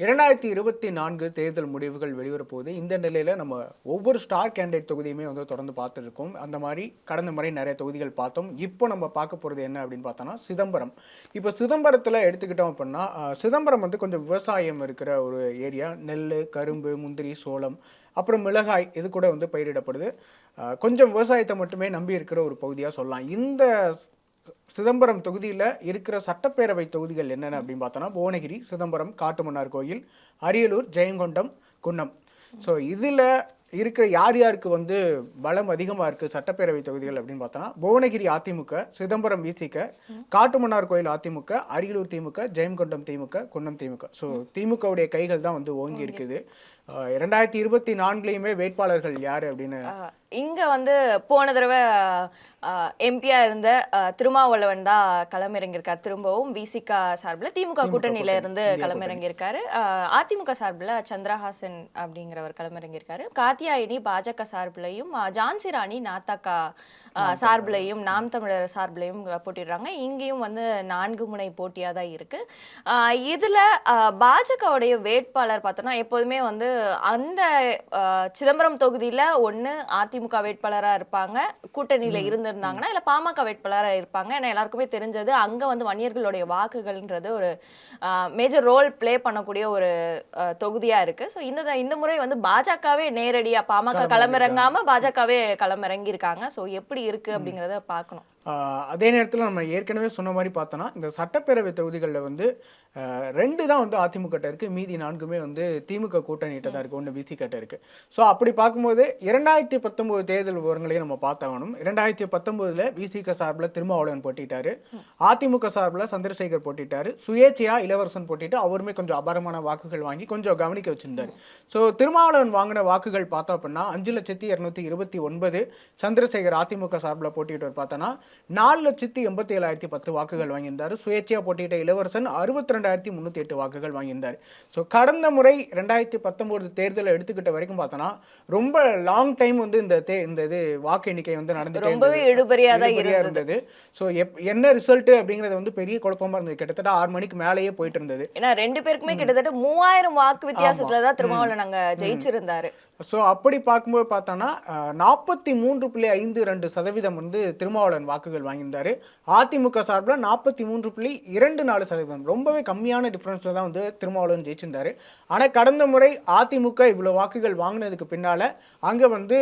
இரண்டாயிரத்தி இருபத்தி நான்கு தேர்தல் முடிவுகள் வெளிவரப்போது இந்த நிலையில் நம்ம ஒவ்வொரு ஸ்டார் கேண்டிடேட் தொகுதியுமே வந்து தொடர்ந்து பார்த்துருக்கோம். அந்த மாதிரி கடந்த முறை நிறைய தொகுதிகள் பார்த்தோம். இப்போ நம்ம பார்க்க போகிறது என்ன அப்படின்னு பார்த்தோன்னா சிதம்பரம். இப்போ சிதம்பரத்தில் எடுத்துக்கிட்டோம் அப்படின்னா சிதம்பரம் வந்து கொஞ்சம் விவசாயம் இருக்கிற ஒரு ஏரியா. நெல் கரும்பு முந்திரி சோளம் அப்புறம் மிளகாய் இது கூட வந்து பயிரிடப்படுது. கொஞ்சம் விவசாயத்தை மட்டுமே நம்பி இருக்கிற ஒரு பகுதியாக சொல்லலாம். இந்த சிதம்பரம் தொகுதியில் இருக்கிற சட்டப்பேரவை தொகுதிகள் என்னென்ன அப்படின்னு பார்த்தோன்னா புவனகிரி சிதம்பரம் காட்டுமன்னார் கோயில் அரியலூர் ஜெயங்கொண்டம் குன்னம். ஸோ இதில் இருக்கிற யார் யாருக்கு வந்து பலம் அதிகமாக இருக்குது சட்டப்பேரவை தொகுதிகள் அப்படின்னு பார்த்தோன்னா புவனகிரி அதிமுக சிதம்பரம் விசிக காட்டுமன்னார் கோயில் அதிமுக அரியலூர் திமுக ஜெயங்கொண்டம் திமுக குன்னம் திமுக. ஸோ திமுகவுடைய கைகள் தான் வந்து ஓங்கி இருக்குது. அஹ் இரண்டாயிரத்தி இருபத்தி நான்குலேயுமே வேட்பாளர்கள் யார் அப்படின்னு இங்க வந்து போன தடவை எம்பியா இருந்த திருமாவளவன் தான் களமிறங்கியிருக்கார். திரும்பவும் விசிகா சார்பில் திமுக கூட்டணியில இருந்து களமிறங்கியிருக்காரு. அதிமுக சார்பில் சந்திரஹாசன் அப்படிங்கிறவர் களமிறங்கியிருக்காரு. காத்தியாயினி பாஜக சார்பிலையும் ஜான்சி ராணி நாத்தாக்கா சார்பிலையும் நாம் தமிழர் சார்பிலையும் போட்டிடுறாங்க. இங்கேயும் வந்து நான்கு முனை போட்டியா தான் இருக்கு. ஆஹ் இதுல பாஜகவுடைய வேட்பாளர் பார்த்தோம்னா எப்போதுமே வந்து அந்த சிதம்பரம் தொகுதியில ஒண்ணு அதிமுக வேட்பாளரா இருப்பாங்க. கூட்டணியில இருந்திருந்தாங்கன்னா இல்ல பாமக வேட்பாளரா இருப்பாங்க. ஏன்னா எல்லாருக்குமே தெரிஞ்சது அங்க வந்து வன்னியர்களுடைய வாக்குகள்ன்றது ஒரு மேஜர் ரோல் ப்ளே பண்ணக்கூடிய ஒரு ஆஹ் தொகுதியா இருக்கு. ஸோ இந்த இந்த முறை வந்து பாஜகவே நேரடியா பாமக களமிறங்காம பாஜகவே களமிறங்கி இருக்காங்க ஸோ எப்படி இருக்கு அப்படிங்கறத பார்க்கணும். அதே நேரத்தில் நம்ம ஏற்கனவே சொன்ன மாதிரி பார்த்தோன்னா இந்த சட்டப்பேரவை தொகுதிகளில் வந்து ரெண்டு தான் வந்து அதிமுக கிட்ட இருக்குது மீதி நான்குமே வந்து திமுக கூட்டணிகிட்ட தான் இருக்குது ஒன்று விசி கிட்ட ஸோ அப்படி பார்க்கும்போது இரண்டாயிரத்தி பத்தொம்போது தேர்தல் விவரங்களையும் நம்ம பார்த்தாகணும் இரண்டாயிரத்தி பத்தொம்போதில் விசிக சார்பில் திருமாவளவன் போட்டிட்டாரு. அதிமுக சார்பில் சந்திரசேகர் போட்டிட்டாரு. சுயேச்சையாக இளவரசன் போட்டிட்டு அவருமே கொஞ்சம் அபாரமான வாக்குகள் வாங்கி கொஞ்சம் கவனிக்க வச்சிருந்தாரு. ஸோ திருமாவளவன் வாங்கின வாக்குகள் பார்த்தோம் அப்படின்னா அஞ்சு லட்சத்தி இரநூத்தி இருபத்தி ஒன்பது சந்திரசேகர் அதிமுக சார்பில் போட்டிட்டு பார்த்தோன்னா நாலு லட்சத்தி எண்பத்தி ஏழாயிரத்தி பத்து வாக்குகள் வாங்கியிருந்தார். சுயேட்சையாக போட்டியிட்ட இளவரசன் அறுபத்தி ரெண்டாயிரத்தி முந்நூற்றி எட்டு வாக்குகள் வாங்கியிருந்தார். ஸோ கடந்த முறை ரெண்டாயிரத்தி பத்தொம்போது தேர்தலை எடுத்துக்கிட்ட வரைக்கும் பார்த்தோன்னா ரொம்ப லாங் டைம் வந்து இந்த தே இந்த இது வாக்கு எண்ணிக்கை வந்து நடந்துட்டே ரொம்பவே இருந்தது. இழுபறியா தான் இழுபறியா இருந்தது. ஸோ எப் என்ன ரிசல்ட் அப்படிங்கிறது வந்து பெரிய குழப்பமா இருந்தது. கிட்டத்தட்ட ஆறு மணிக்கு மேலேயே போயிட்டு இருந்தது. ஏன்னா ரெண்டு பேருக்குமே கிட்டத்தட்ட மூவாயிரம் வாக்கு வித்தியாசத்துல தான் திருமாவளவன் அங்க ஜெயிச்சிருந்தாரு. ஸோ அப்படி பார்க்கும்போது பார்த்தோன்னா நாற்பத்தி மூன்று புள்ளி ஐந்து ரெண்டு சதவீதம் வந்து திருமாவளவன் வாக்குகள் வாங்கியிருந்தாரு. அதிமுக சார்பில் நாற்பத்தி மூன்று புள்ளி இரண்டு நாலு சதவீதம். ரொம்பவே கம்மியான டிஃப்ரென்ஸில் தான் வந்து திருமாவளவன் ஜெயிச்சிருந்தாரு. ஆனால் கடந்த முறை அதிமுக இவ்வளோ வாக்குகள் வாங்கினதுக்கு பின்னால அங்கே வந்து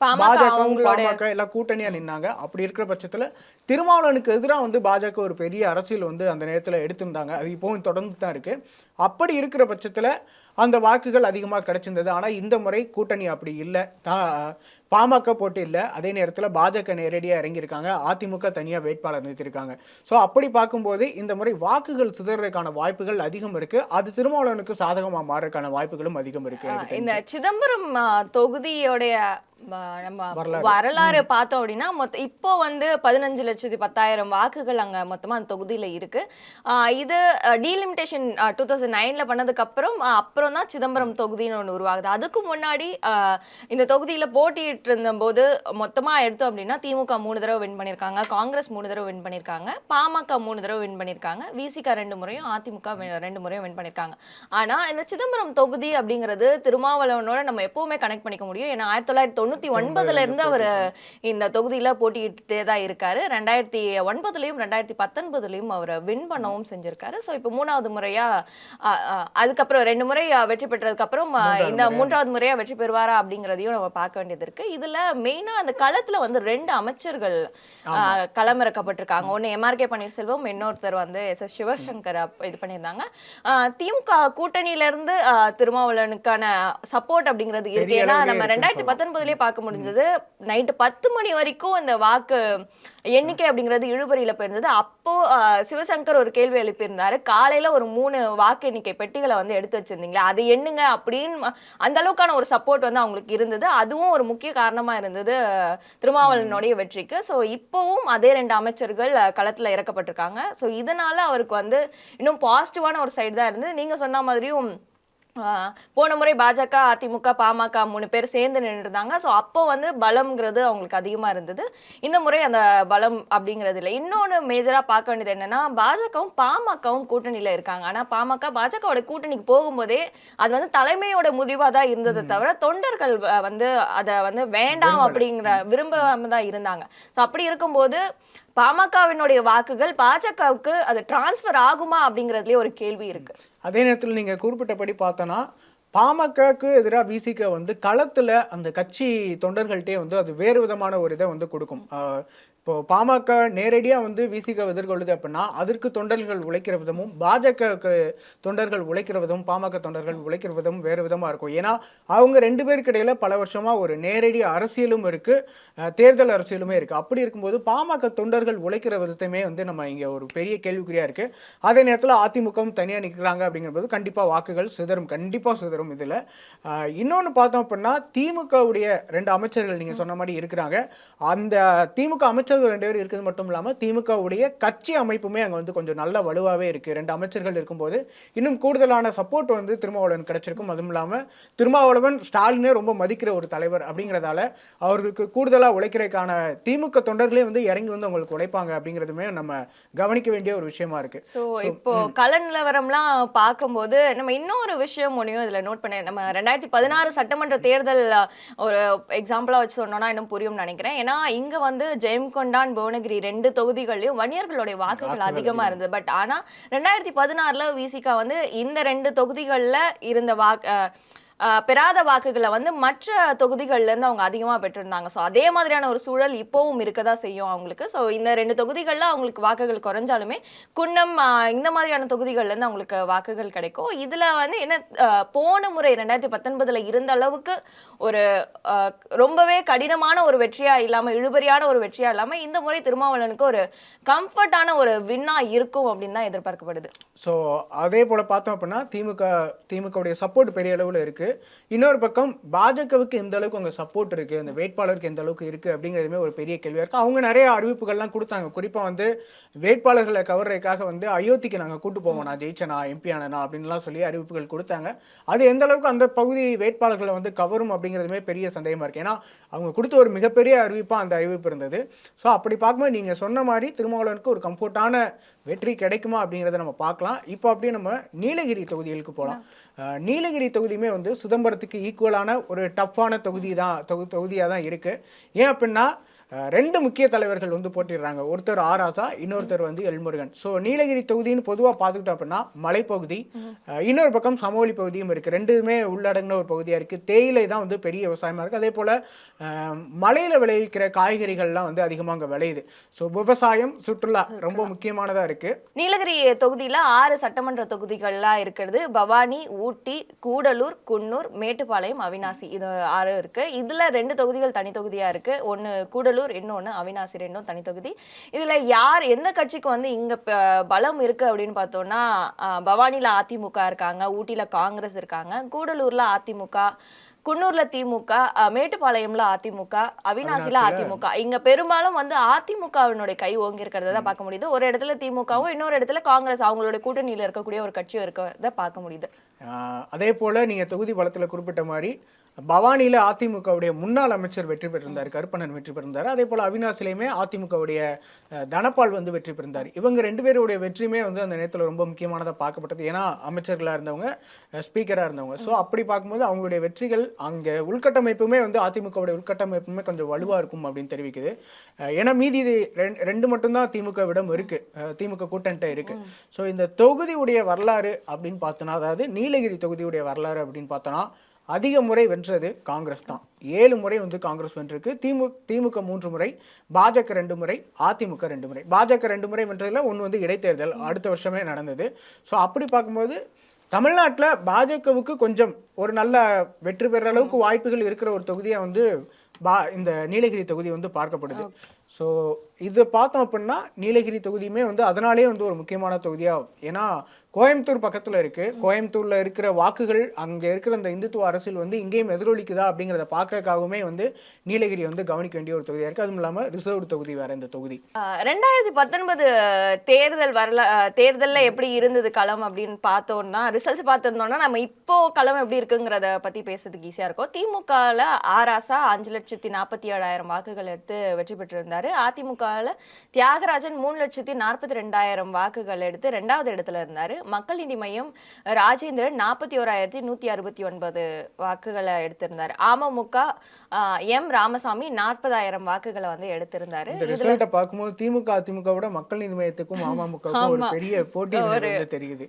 பாஜகவும் பாமக எல்லாம் கூட்டணியா நின்னாங்க. அப்படி இருக்கிற பட்சத்துல திருமாவளவனுக்கு எதிராக வந்து பாஜக ஒரு பெரிய அரசியல் வந்து அந்த நேரத்துல எடுத்திருந்தாங்க. அது இப்போவும் தொடர்ந்து தான் இருக்கு. அப்படி இருக்கிற பட்சத்துல அந்த வாக்குகள் அதிகமாக கிடைச்சிருந்தது. ஆனா இந்த முறை கூட்டணி அப்படி இல்லை. தா பாமக போட்டு இல்லை. அதே நேரத்தில் பாஜக நேரடியாக இறங்கியிருக்காங்க. அதிமுக தனியாக வேட்பாளர் நிறுத்தியிருக்காங்க. ஸோ அப்படி பார்க்கும்போது இந்த முறை வாக்குகள் சிதறதுக்கான வாய்ப்புகள் அதிகம் இருக்கு. அது திருமாவளவனுக்கு சாதகமாக மாறதுக்கான வாய்ப்புகளும் அதிகம் இருக்கு. இந்த சிதம்பரம் தொகுதியோடைய நம்ம வரலாறு. பார்த்தோம் அப்படின்னா மொத்த இப்போ வந்து பதினஞ்சு லட்சத்தி பத்தாயிரம் வாக்குகள் அங்க மொத்தமா அந்த தொகுதியில இருக்கு. இது டீலிமிட்டேஷன் டூ தௌசண்ட் நைன்ல பண்ணதுக்கு அப்புறம் அப்புறம் தான் சிதம்பரம் தொகுதின்னு ஒன்று உருவாகுது. அதுக்கு முன்னாடி இந்த தொகுதியில போட்டியிட்டு இருந்தபோது மொத்தமா எடுத்தோம் அப்படின்னா திமுக மூணு தடவை வின் பண்ணியிருக்காங்க காங்கிரஸ் மூணு தடவை வின் பண்ணியிருக்காங்க பாமக மூணு தடவை வின் பண்ணியிருக்காங்க விசிக ரெண்டு முறையும் அதிமுக ரெண்டு முறையும் வின் பண்ணியிருக்காங்க. ஆனா இந்த சிதம்பரம் தொகுதி அப்படிங்கிறது திருமாவளவனோட நம்ம எப்பவுமே கனெக்ட் பண்ணிக்க முடியும். ஏன்னா ஆயிரத்தி தொள்ளாயிரத்தி தொண்ணூத்தி ஒன்பதுல இருந்து அவர் இந்த தொகுதியில போட்டியிட்டே தான் இருக்காரு. ரெண்டாயிரத்தி ஒன்பதுலயும் ரெண்டாயிரத்தி பத்தொன்பதுலயும் அவர் வின் பண்ணவும் செஞ்சிருக்காரு. ஸோ இப்போ மூணாவது முறையா அ, அ, அதுக்கப்புறம் ரெண்டு முறை வெற்றி பெற்றதுக்கு அப்புறம் அ, மூன்றாவது இந்த. மூன்றாவது முறையா வெற்றி பெறுவாரா அப்படிங்கிறதையும் நம்ம பார்க்க வேண்டியது இருக்கு. இதுல மெயினா அந்த களத்துல வந்து ரெண்டு அமைச்சர்கள் களமிறக்கப்பட்டிருக்காங்க. ஒன்னு எம்ஆர்கே பன்னீர்செல்வம் இன்னொருத்தர் வந்து எஸ் எஸ் சிவசங்கர் இது பண்ணியிருந்தாங்க. திமுக கூட்டணியில இருந்து திருமாவளவனுக்கான சப்போர்ட் அப்படிங்கிறது இருக்கு. ஏன்னா நம்ம ரெண்டாயிரத்தி. பத்தொன்பதுலயே பார்க்க முடிஞ்சது நைட்டு பத்து மணி வரைக்கும் இந்த வாக்கு எண்ணிக்கை அப்படிங்கிறது இழுபறியில போயிருந்தது. அப்போ சிவசங்கர் ஒரு கேள்வி எழுப்பியிருந்தாரு. காலையில ஒரு மூணு வாக்கு எண்ணிக்கை பெட்டிகளை வந்து எடுத்து வச்சிருந்தீங்களா அது எண்ணுங்க அப்படின்னு அந்த அளவுக்கான ஒரு சப்போர்ட் வந்து அவங்களுக்கு இருந்தது. அதுவும் ஒரு முக்கிய காரணமா இருந்தது திருமாவளவனுடைய வெற்றிக்கு. ஸோ இப்போவும் அதே ரெண்டு அமைச்சர்கள் களத்துல இறக்கப்பட்டிருக்காங்க. ஸோ இதனால அவருக்கு வந்து இன்னும் பாசிட்டிவான ஒரு சைடு தான் இருந்தது. நீங்க சொன்ன மாதிரியும் போன முறை பாஜக அதிமுக பாமக மூணு பேர் சேர்ந்து நின்றுருந்தாங்க ஸோ அப்போ வந்து பலம்ங்கிறது அவங்களுக்கு அதிகமாக இருந்தது. இந்த முறை அந்த பலம் அப்படிங்கிறது இல்லை. இன்னொன்று மேஜராக பார்க்க வேண்டியது என்னன்னா பாஜகவும் பாமகவும் கூட்டணியில் இருக்காங்க. ஆனால் பாமக பாஜகவோட கூட்டணிக்கு போகும்போதே அது வந்து தலைமையோட முடிவாக தான் இருந்ததை தவிர தொண்டர்கள் வந்து அதை வந்து வேண்டாம். அப்படிங்கிற விரும்பாம தான் இருந்தாங்க. ஸோ அப்படி இருக்கும்போது பாமகவினுடைய வாக்குகள் பாஜகவுக்கு அது டிரான்ஸ்ஃபர் ஆகுமா அப்படிங்கிறதுலயே ஒரு கேள்வி இருக்கு. அதே நேரத்தில் நீங்கள் குறிப்பிட்டபடி பார்த்தோன்னா பாமகக்கு எதிராக விசிக வந்து களத்தில் அந்த கட்சி தொண்டர்கள்ட்டே வந்து அது வேறு விதமான ஒரு இதை வந்து கொடுக்கும். இப்போ பாமக நேரடியாக வந்து விசிக எதிர்கொள்ளுது அப்படின்னா அதற்கு தொண்டர்கள் உழைக்கிற விதமும் பாஜக தொண்டர்கள் உழைக்கிற விதமும் பாமக தொண்டர்கள் உழைக்கிற விதமும் வேறு விதமாக இருக்கும். ஏன்னா அவங்க ரெண்டு பேருக்கு இடையில் பல வருஷமாக ஒரு நேரடி அரசியலும் இருக்குது தேர்தல் அரசியலுமே இருக்குது அப்படி இருக்கும்போது பாமக தொண்டர்கள் உழைக்கிற விதத்தையுமே வந்து நம்ம இங்கே ஒரு பெரிய கேள்விக்குறியாக இருக்குது அதே நேரத்தில் அதிமுகவும் தனியாக நிற்கிறாங்க அப்படிங்கும்போது கண்டிப்பாக வாக்குகள் சிதறும் கண்டிப்பாக சிதறும் இதில். இன்னொன்று பார்த்தோம் அப்படின்னா திமுகவுடைய ரெண்டு அமைச்சர்கள் நீங்கள் சொன்ன மாதிரி இருக்கிறாங்க. அந்த திமுக அமைச்சர் அமைச்சர்கள் ரெண்டு பேர் இருக்கிறது மட்டும் இல்லாமல் திமுகவுடைய கட்சி அமைப்புமே அங்கே வந்து கொஞ்சம் நல்ல வலுவாகவே இருக்குது ரெண்டு அமைச்சர்கள் இருக்கும்போது இன்னும் கூடுதலான சப்போர்ட் வந்து திருமாவளவன் கிடைச்சிருக்கும். அதுவும் இல்லாமல் திருமாவளவன் ஸ்டாலினே ரொம்ப மதிக்கிற ஒரு தலைவர் அப்படிங்கிறதால அவர்களுக்கு கூடுதலாக உழைக்கிறதுக்கான திமுக தொண்டர்களே வந்து இறங்கி வந்து அவங்களுக்கு உழைப்பாங்க அப்படிங்கிறதுமே நம்ம கவனிக்க வேண்டிய ஒரு விஷயமா இருக்கு. ஸோ இப்போ கள நிலவரம்லாம் பார்க்கும்போது நம்ம இன்னொரு விஷயம் ஒன்றையும் இதில் நோட் பண்ண நம்ம ரெண்டாயிரத்தி பதினாறு சட்டமன்ற தேர்தல் ஒரு எக்ஸாம்பிளாக வச்சு சொன்னோம்னா இன்னும் புரியும்னு நினைக்கிறேன். ஏன்னா இங்கே வந்து ஜெயம்கொண்டான் புவனகிரி ரெண்டு தொகுதிகள்லையும் வன்னியர்களுடைய வாக்குகள் அதிகமாக இருந்தது. பட் ஆனால் ரெண்டாயிரத்தி பதினாறில் விசிகா வந்து இந்த ரெண்டு தொகுதிகளில் இருந்த வாக்கு பெறாத வாக்குகளை வந்து மற்ற தொகுதிகள்லேருந்து அவங்க அதிகமாக பெற்றிருந்தாங்க. ஸோ அதே மாதிரியான ஒரு சூழல் இப்போவும் இருக்க தான் செய்யும் அவங்களுக்கு. ஸோ இந்த ரெண்டு தொகுதிகளில் அவங்களுக்கு வாக்குகள் குறைஞ்சாலுமே குன்னம் இந்த மாதிரியான தொகுதிகள்லேருந்து அவங்களுக்கு வாக்குகள் கிடைக்கும். இதில் வந்து என்ன போன முறை ரெண்டாயிரத்தி பத்தொன்பதில் இருந்த அளவுக்கு ஒரு ரொம்பவே கடினமான ஒரு வெற்றியாக இல்லாமல் இழுபறியான ஒரு வெற்றியாக இல்லாமல் இந்த முறை திருமாவளவனுக்கு ஒரு கம்ஃபர்ட்டான ஒரு வின்னாக இருக்கும் அப்படின்னு தான் எதிர்பார்க்கப்படுது. ஸோ அதே போல் பார்த்தோம் அப்படின்னா திமுக திமுகவுடைய சப்போர்ட் பெரிய அளவில் இருக்குது இருக்குது இன்னொரு பக்கம் பாஜகவுக்கு எந்த அளவுக்கு உங்கள் சப்போர்ட் இருக்குது அந்த வேட்பாளருக்கு எந்த அளவுக்கு இருக்குது அப்படிங்கிறதுமே ஒரு பெரிய கேள்வியாக இருக்குது அவங்க நிறைய அறிவிப்புகள்லாம் கொடுத்தாங்க. குறிப்பாக வந்து வேட்பாளர்களை கவர்றதுக்காக வந்து அயோத்திக்கு நாங்கள் கூட்டு போவோம். நான் ஜெயிச்சனா எம்பி ஆனனா அப்படின்லாம் சொல்லி அறிவிப்புகள் கொடுத்தாங்க. அது எந்த அளவுக்கு அந்த பகுதி வேட்பாளர்களை வந்து கவரும் அப்படிங்கிறதுமே பெரிய சந்தேகமாக இருக்குது ஏன்னா அவங்க கொடுத்த ஒரு மிகப்பெரிய அறிவிப்பாக அந்த அறிவிப்பு இருந்தது. ஸோ அப்படி பார்க்கும்போது நீங்கள் சொன்ன மாதிரி திருமாவளவனுக்கு ஒரு கம்ஃபர்ட்டான வெற்றி கிடைக்குமா அப்படிங்கிறத நம்ம பார்க்கலாம். இப்போ அப்படியே நம்ம நீலகிரி தொகுதிகளுக்கு போகலாம் நீலகிரி தொகுதியுமே வந்து சிதம்பரத்துக்கு ஈக்குவலான ஒரு டஃப்பான தொகுதி தான் தொகு தொகுதியாக தான் இருக்குது ஏன் அப்படின்னா ரெண்டு முக்கிய தலைவர்கள் வந்து போட்டிடுறாங்க ஒருத்தர் ஆராசா இன்னொருத்தர் வந்து எல்முருகன். ஸோ நீலகிரி தொகுதின்னு பொதுவாக பார்த்துக்கிட்டோம் அப்படின்னா மலைப்பகுதி இன்னொரு பக்கம் சமவெளி பகுதியும் இருக்குது ரெண்டுமே உள்ளடங்கின ஒரு பகுதியாக இருக்குது தேயிலை தான் வந்து பெரிய விவசாயமாக இருக்குது அதே போல் மலையில் விளைவிக்கிற காய்கறிகள்லாம் வந்து அதிகமாக அங்கே விளையுது. ஸோ விவசாயம் சுற்றுலா ரொம்ப முக்கியமானதாக இருக்குது நீலகிரி தொகுதியில ஆறு சட்டமன்ற தொகுதிகள்லாம் இருக்கிறது. பவானி ஊட்டி கூடலூர் குன்னூர் மேட்டுப்பாளையம் அவினாசி இது ஆறு இருக்கு. இதுல ரெண்டு தொகுதிகள் தனி தொகுதியா இருக்கு. ஒன்னு கூடலூர் இன்னொன்னு அவினாசி ரெண்டும் தனி தொகுதி இதுல யார் எந்த கட்சிக்கு வந்து இங்க பலம் இருக்கு அப்படின்னு பார்த்தோம்னா அஹ், பவானில அதிமுக இருக்காங்க ஊட்டியில காங்கிரஸ் இருக்காங்க கூடலூர்ல அதிமுக குன்னூர்ல திமுக மேட்டுப்பாளையம்ல அதிமுக அவினாசில அதிமுக. இங்க பெரும்பாலும் வந்து அதிமுகவினுடைய கை ஓங்கி இருக்கிறத தான் பார்க்க முடியுது. ஒரு இடத்துல திமுகவும் இன்னொரு இடத்துல காங்கிரஸ். அவங்களோட கூட்டணியில இருக்கக்கூடிய ஒரு கட்சியும் இருக்கிறத பார்க்க முடியுது. அதே போல் நீங்கள் தொகுதி பலத்தில் குறிப்பிட்ட மாதிரி பவானியில் அதிமுகவுடைய முன்னாள் அமைச்சர் வெற்றி பெற்றிருந்தார் கருப்பணன் வெற்றி பெற்றிருந்தார். அதே போல் அவினாசிலையுமே அதிமுகவுடைய தனபால் வந்து வெற்றி பெற்றிருந்தார். இவங்க ரெண்டு பேருடைய வெற்றியுமே வந்து அந்த நேரத்தில் ரொம்ப முக்கியமானதாக பார்க்கப்பட்டது. ஏன்னா அமைச்சர்களாக இருந்தவங்க ஸ்பீக்கராக இருந்தவங்க. ஸோ அப்படி பார்க்கும்போது அவங்களுடைய வெற்றிகள் அங்கே உள்கட்டமைப்புமே வந்து அதிமுகவுடைய உள்கட்டமைப்புமே கொஞ்சம் வலுவாக இருக்கும் அப்படின்னு தெரிவிக்குது. ஏன்னா மீதி ரெண்டு ரெண்டு மட்டும்தான் திமுக விடம் திமுக கூட்டன்ட்ட இருக்குது ஸோ இந்த தொகுதியுடைய வரலாறு அப்படின்னு பார்த்தோன்னா அதாவது நீலகிரி தொகுதியுடைய வரலாறு அப்படின்னு பார்த்தோன்னா அதிக முறை வென்றது காங்கிரஸ் தான். ஏழு முறை வந்து காங்கிரஸ் வென்றிருக்கு. திமுக திமுக மூன்று முறை பாஜக ரெண்டு முறை அதிமுக ரெண்டு முறை. பாஜக ரெண்டு முறை வென்றதில் ஒன்று வந்து இடைத்தேர்தல் அடுத்த வருஷமே நடந்தது. ஸோ அப்படி பார்க்கும்போது தமிழ்நாட்டில் பாஜகவுக்கு கொஞ்சம் ஒரு நல்ல வெற்றி பெற அளவுக்கு வாய்ப்புகள் இருக்கிற ஒரு தொகுதியாக வந்து பா இந்த நீலகிரி தொகுதி வந்து பார்க்கப்படுது. ஸோ இது பார்த்தோம் அப்படின்னா நீலகிரி தொகுதியுமே வந்து அதனாலே வந்து ஒரு முக்கியமான தொகுதியாக ஏன்னா கோயம்புத்தூர் பக்கத்தில் இருக்குது கோயம்புத்தூரில் இருக்கிற வாக்குகள் அங்கே இருக்கிற அந்த இந்துத்துவ அரசியல் வந்து இங்கேயும் எதிரொலிக்குதா அப்படிங்கிறத பார்க்கறதுக்காகவுமே வந்து நீலகிரி வந்து கவனிக்க வேண்டிய ஒரு தொகுதியாக இருக்குது அதுவும் இல்லாமல் ரிசர்வ் தொகுதி வேறு இந்த தொகுதி. ரெண்டாயிரத்தி பத்தொன்பது தேர்தல் வரல தேர்தலில் எப்படி இருந்தது களம் அப்படின்னு பார்த்தோம்னா ரிசல்ட்ஸ் பார்த்துருந்தோம்னா நம்ம இப்போ களம் எப்படி இருக்குங்கிறத பற்றி பேசுறதுக்கு ஈஸியாக இருக்கும். திமுகவில் ஆராசா அஞ்சு லட்சத்தி நாற்பத்தி ஏழாயிரம் வாக்குகள் எடுத்து வெற்றி பெற்றிருந்தார். அதிமுகல தியாகராஜன் மூணு லட்சத்தி நாற்பத்தி ரெண்டாயிரம் வாக்குகள் எடுத்து ரெண்டாவது இடத்துல இருந்தாரு. மக்கள் நீதி மையம் ராஜேந்திரன் நாற்பத்தி ஓராயிரத்தி நூத்தி அறுபத்தி ஒன்பது வாக்குகளை எடுத்திருந்தாரு. அமமுக எம் ராமசாமி நாற்பதாயிரம் வாக்குகளை வந்து எடுத்திருந்தாரு. ரிசல்ட்டை பார்க்கும்போது திமுக அதிமுக விட மக்கள் நீதி மையத்துக்கும் அமமுகவுக்கும் ஒரு பெரிய போட்டி வந்து தெரியுது.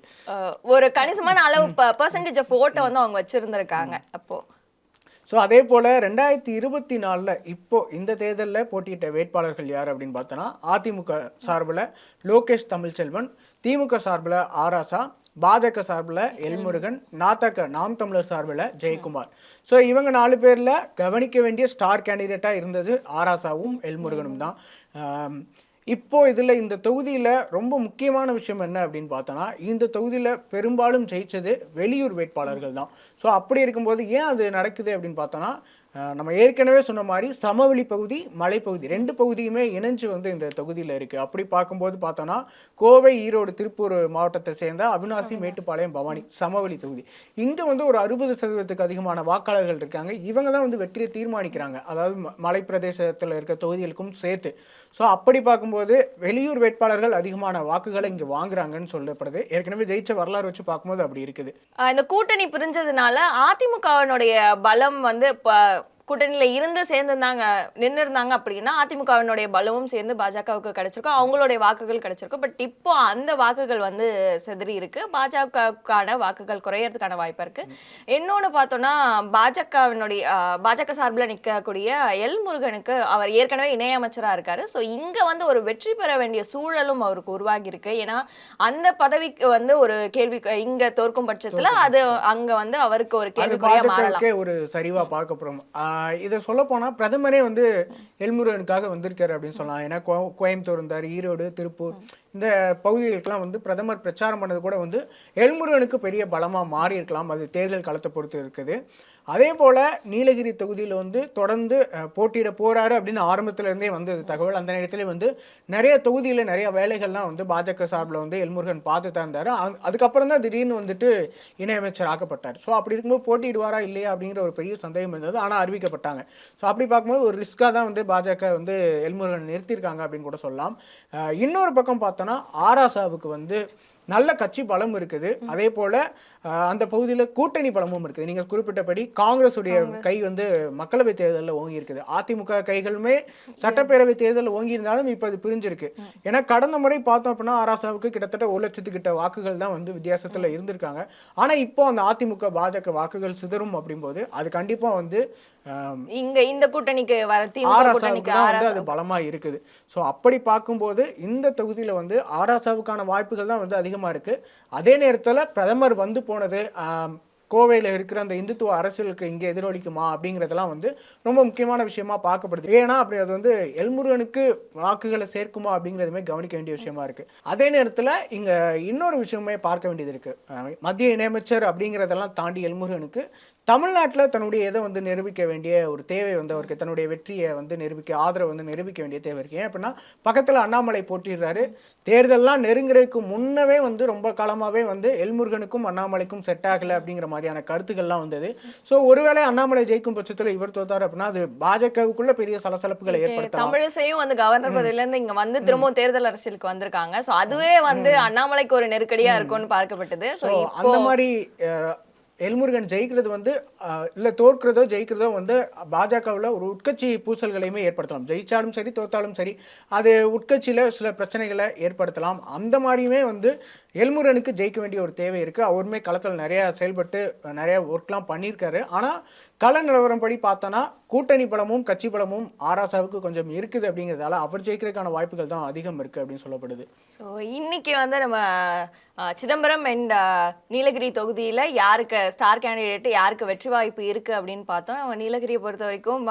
ஒரு கணிசமான அளவு பர்சன்டேஜ் ஆஃப் ஓட்டை வந்து அவங்க வச்சிருந்திருக்காங்க. அப்போ ஸோ அதே போல் ரெண்டாயிரத்தி இருபத்தி நாலில் இப்போது இந்த தேர்தலில் போட்டியிட்ட வேட்பாளர்கள் யார் அப்படின்னு பார்த்தோன்னா அதிமுக சார்பில் லோகேஷ் தமிழ்ச்செல்வன் திமுக சார்பில் ஆராசா பாஜக சார்பில் எல்முருகன் நாத்தக நாம் தமிழர் சார்பில் ஜெயக்குமார். ஸோ இவங்க நாலு பேரில் கவனிக்க வேண்டிய ஸ்டார் கேண்டிடேட்டாக இருந்தது ஆராசாவும் எல்முருகனும் தான். இப்போ இதில் இந்த தொகுதியில் ரொம்ப முக்கியமான விஷயம் என்ன அப்படின்னு பார்த்தோன்னா இந்த தொகுதியில் பெரும்பாலும் ஜெயிச்சது வெளியூர் வேட்பாளர்கள் தான். ஸோ அப்படி இருக்கும்போது ஏன் அது நடக்குது அப்படின்னு பார்த்தோன்னா நம்ம ஏற்கனவே சொன்ன மாதிரி சமவெளி பகுதி மலைப்பகுதி ரெண்டு பகுதியுமே இணைஞ்சு வந்து இந்த தொகுதியில் இருக்குது அப்படி பார்க்கும்போது பார்த்தோன்னா கோவை ஈரோடு திருப்பூர் மாவட்டத்தை சேர்ந்த அவினாசி மேட்டுப்பாளையம் பவானி சமவெளி தொகுதி. இங்கே வந்து ஒரு அறுபது சதவீதத்துக்கு அதிகமான வாக்காளர்கள் இருக்காங்க. இவங்க தான் வந்து வெற்றியை தீர்மானிக்கிறாங்க. அதாவது மலை பிரதேசத்தில் இருக்க தொகுதிகளுக்கும் சேர்த்து. ஸோ அப்படி பார்க்கும்போது வெளியூர் வேட்பாளர்கள் அதிகமான வாக்குகளை இங்கே வாங்குறாங்கன்னு சொல்லப்படுது. ஏற்கனவே ஜெயிச்ச வரலாறு வச்சு பார்க்கும்போது அப்படி இருக்குது. இந்த கூட்டணி பிரிஞ்சதுனால அதிமுகவினுடைய பலம் வந்து இப்ப கூட்டணியில இருந்து சேர்ந்துருந்தாங்க நின்று இருந்தாங்க அப்படின்னா அதிமுகவினுடைய பலமும் சேர்ந்து பாஜகவுக்கு கிடைச்சிருக்கும். அவங்களுடைய வாக்குகள் கிடைச்சிருக்கும். பட் இப்போ அந்த வாக்குகள் வந்து செதறி இருக்கு. பாஜகவுக்கான வாக்குகள் குறையறதுக்கான வாய்ப்பு இருக்கு. இன்னொன்னு பார்த்தோம்னா பாஜகவினுடைய பாஜக சார்பில் நிற்கக்கூடிய எல் முருகனுக்கு அவர் ஏற்கனவே இணையமைச்சரா இருக்காரு. ஸோ இங்க வந்து ஒரு வெற்றி பெற வேண்டிய சூழலும் அவருக்கு உருவாகி இருக்கு ஏன்னா அந்த பதவிக்கு வந்து ஒரு கேள்வி இங்க தோற்கும் பட்சத்துல அது அங்க வந்து அவருக்கு ஒரு பாஜகவுக்கே ஒரு சரிவா பார்க்க போறோம். இதை சொல்ல போனால் பிரதமரே வந்து எல்முருகனுக்காக வந்திருக்காரு அப்படின்னு சொல்லலாம். ஏன்னா கோ- கோயம்புத்தூர் இருந்தார் ஈரோடு திருப்பூர். இந்த பகுதிகளுக்கெல்லாம் வந்து பிரதமர் பிரச்சாரம் பண்ணது கூட வந்து எல்முருகனுக்கு பெரிய பலமாக மாறி இருக்கலாம். அது தேர்தல் களத்தை பொறுத்து இருக்குது. அதே போல் நீலகிரி தொகுதியில் வந்து தொடர்ந்து போட்டியிட போகிறாரு அப்படின்னு ஆரம்பத்துலேருந்தே வந்து தகவல். அந்த நேரத்துல வந்து நிறைய தொகுதியில் நிறைய வேலைகள்லாம் வந்து பாஜக சார்பில் வந்து எல்முருகன் பார்த்து தான் அதுக்கப்புறம் தான் திடீர்னு வந்துட்டு இணையமைச்சர் ஆக்கப்பட்டார். ஸோ அப்படி இருக்கும்போது போட்டியிடுவாரா இல்லையா அப்படிங்கிற ஒரு பெரிய சந்தேகம் இருந்தது. ஆனால் அறிவிக்கப்பட்டாங்க. ஸோ அப்படி பார்க்கும்போது ஒரு ரிஸ்க்காக தான் வந்து பாஜக வந்து எல்முருகன் நிறுத்தியிருக்காங்க அப்படின்னு கூட சொல்லலாம். இன்னொரு பக்கம் பார்த்தா பார்த்தோன்னா ஆராசாவுக்கு வந்து நல்ல கட்சி பலம் இருக்குது. அதே போல அந்த பகுதியில் கூட்டணி பலமும் இருக்குது. நீங்கள் குறிப்பிட்டபடி காங்கிரஸுடைய கை வந்து மக்களவை தேர்தலில் ஓங்கி இருக்குது. அதிமுக கைகளுமே சட்டப்பேரவை தேர்தலில் ஓங்கி இருந்தாலும் இப்போ அது பிரிஞ்சிருக்கு. ஏன்னா கடந்த முறை பார்த்தோம் அப்படின்னா ஆராசாவுக்கு கிட்டத்தட்ட ஒரு லட்சத்துக்கிட்ட வாக்குகள் தான் வந்து வித்தியாசத்தில் இருந்திருக்காங்க. ஆனால் இப்போ அந்த அதிமுக பாஜக வாக்குகள் சிதறும் அப்படிம்போது அது கண்டிப்பாக வந்து இங்க இந்த கூட்டணிக்கு வந்து அது பலமா இருக்குது. ஸோ அப்படி பார்க்கும்போது இந்த தொகுதியில வந்து ஆராசாவுக்கான வாய்ப்புகள் தான் வந்து அதிகமா இருக்குது அதே நேரத்தில் பிரதமர் வந்து போனது கோவையில் இருக்கிற அந்த இந்துத்துவ அரசியலுக்கு இங்கே எதிரொலிக்குமா அப்படிங்கிறதெல்லாம் வந்து ரொம்ப முக்கியமான விஷயமா பார்க்கப்படுது. ஏன்னா அப்படி அது வந்து எல்முருகனுக்கு வாக்குகளை சேர்க்குமா அப்படிங்கிறதுமே கவனிக்க வேண்டிய விஷயமா இருக்கு. அதே நேரத்தில் இங்க இன்னொரு விஷயமே பார்க்க வேண்டியது இருக்கு. மத்திய இணையமைச்சர் அப்படிங்கிறதெல்லாம் தாண்டி எல்முருகனுக்கு தமிழ்நாட்டில் தன்னுடைய இதை வந்து நிரூபிக்க வேண்டிய ஒரு தேவை வந்து அவருக்கு தன்னுடைய வெற்றியை வந்து நிரூபிக்க ஆதரவு வந்து நிரூபிக்க வேண்டிய தேவை இருக்கு. ஏன் அப்படின்னா பக்கத்தில் அண்ணாமலை போட்டிடுறாரு தேர்தல்லாம் நெருங்குறதுக்கு முன்னவே வந்து ரொம்ப காலமாகவே வந்து எல்முருகனுக்கும் அண்ணாமலைக்கும் செட் ஆகலை அப்படிங்கிற மாதிரியான கருத்துக்கள்லாம் வந்தது. ஸோ ஒருவேளை அண்ணாமலை ஜெயிக்கும் பட்சத்தில் இவர் தோத்தார் அப்படின்னா அது பாஜகவுக்குள்ள பெரிய சலசலப்புகளை ஏற்படுத்தலாம். தமிழிசையும் வந்து கவர்னர் பதவியில இருந்து இங்க வந்து திரும்பவும் தேர்தல் அரசியலுக்கு வந்திருக்காங்க. சோ அதுவே வந்து அண்ணாமலைக்கு ஒரு நெருக்கடியா இருக்கும்னு பார்க்கப்பட்டது. ஸோ அந்த மாதிரி எல்முருகன் ஜெயிக்கிறது வந்து இல்லை தோற்கிறதோ ஜெயிக்கிறதோ வந்து பாஜகவில் ஒரு உட்கட்சி பூசல்களையுமே ஏற்படுத்தலாம். ஜெயித்தாலும் சரி தோற்றாலும் சரி அது உட்கட்சியில் சில பிரச்சனைகளை ஏற்படுத்தலாம். அந்த மாதிரியுமே வந்து எல்முருகனுக்கு ஜெயிக்க வேண்டிய ஒரு தேவை இருக்குது அவருமே களத்தில் நிறையா செயல்பட்டு நிறையா ஒர்க்லாம் பண்ணியிருக்காரு. ஆனால் கள நிலவரம் படி பார்த்தோன்னா கூட்டணி பலமும் கட்சி பலமும் ஆராசாவுக்கு கொஞ்சம் இருக்குது அப்படிங்கிறதால அவர் ஜெயிக்கிறதுக்கான வாய்ப்புகள் தான் அதிகம் இருக்குது அப்படின்னு சொல்லப்படுது. ஸோ இன்னைக்கு வந்து நம்ம சிதம்பரம் அண்ட் நீலகிரி தொகுதியில் யாருக்கு ஸ்டார் கேண்டிடேட் யாருக்கு வெற்றி வாய்ப்பு இருக்கு அப்படின்னு பார்த்தோம். நம்ம நீலகிரியை பொறுத்த வரைக்கும்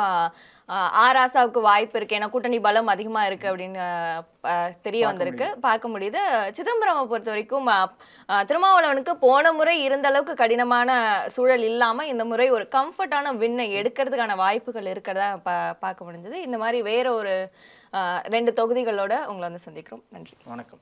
ஆர் ஆசாவுக்கு வாய்ப்பு இருக்கு. ஏன்னா கூட்டணி பலம் அதிகமாக இருக்கு அப்படின்னு தெரிய வந்திருக்கு. பார்க்க முடியுது. சிதம்பரமை பொறுத்த வரைக்கும் திருமாவளவனுக்கு போன முறை இருந்த அளவுக்கு கடினமான சூழல் இல்லாமல் இந்த முறை ஒரு கம்ஃபர்டான வின்னை எடுக்கிறதுக்கான வாய்ப்புகள் இருக்கிறதா பா பார்க்க முடிஞ்சது. இந்த மாதிரி வேற ஒரு ரெண்டு தொகுதிகளோட உங்களை வந்து சந்திக்கிறோம். நன்றி. வணக்கம்.